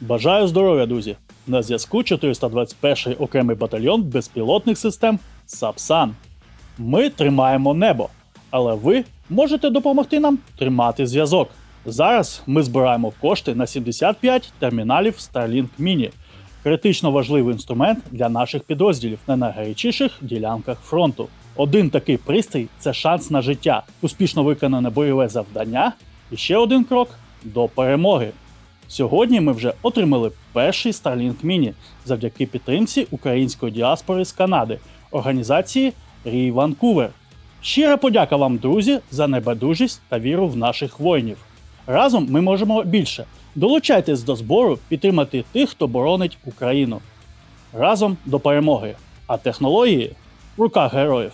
Бажаю здоров'я, друзі! На зв'язку 421 окремий батальйон безпілотних систем САПСАН. Ми тримаємо небо, але ви можете допомогти нам тримати зв'язок. Зараз ми збираємо кошти на 75 терміналів Starlink Mini. Критично важливий інструмент для наших підрозділів на найгарячіших ділянках фронту. Один такий пристрій це шанс на життя, успішно виконане бойове завдання і ще один крок до перемоги. Сьогодні ми вже отримали перший Starlink Mini завдяки підтримці української діаспори з Канади, організації Рій Ванкувер. Щира подяка вам, друзі, за небайдужість та віру в наших воїнів. Разом ми можемо більше. Долучайтесь до збору підтримати тих, хто боронить Україну. Разом до перемоги. А технології в руках героїв.